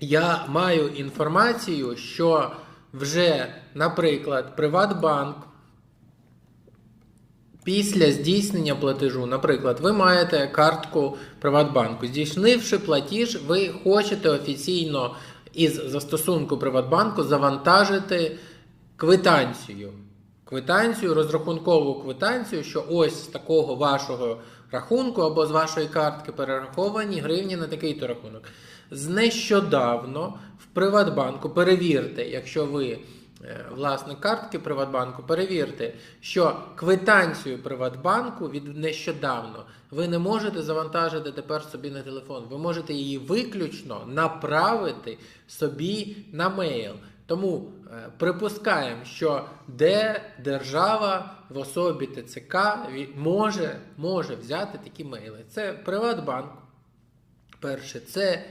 Я маю інформацію, що вже, наприклад, Приватбанк після здійснення платежу, наприклад, ви маєте картку Приватбанку. Здійснивши платіж, ви хочете офіційно із застосунку Приватбанку завантажити квитанцію. Квитанцію, розрахункову квитанцію, що ось з такого вашого рахунку або з вашої картки перераховані гривні на такий-то рахунок. З нещодавно в Приватбанку перевірте, якщо ви е, власник картки Приватбанку, перевірте, що квитанцію Приватбанку від нещодавно ви не можете завантажити тепер собі на телефон. Ви можете її виключно направити собі на мейл. Тому е, припускаємо, що де держава в особі ТЦК може, може взяти такі мейли. Це Приватбанк. Перше, це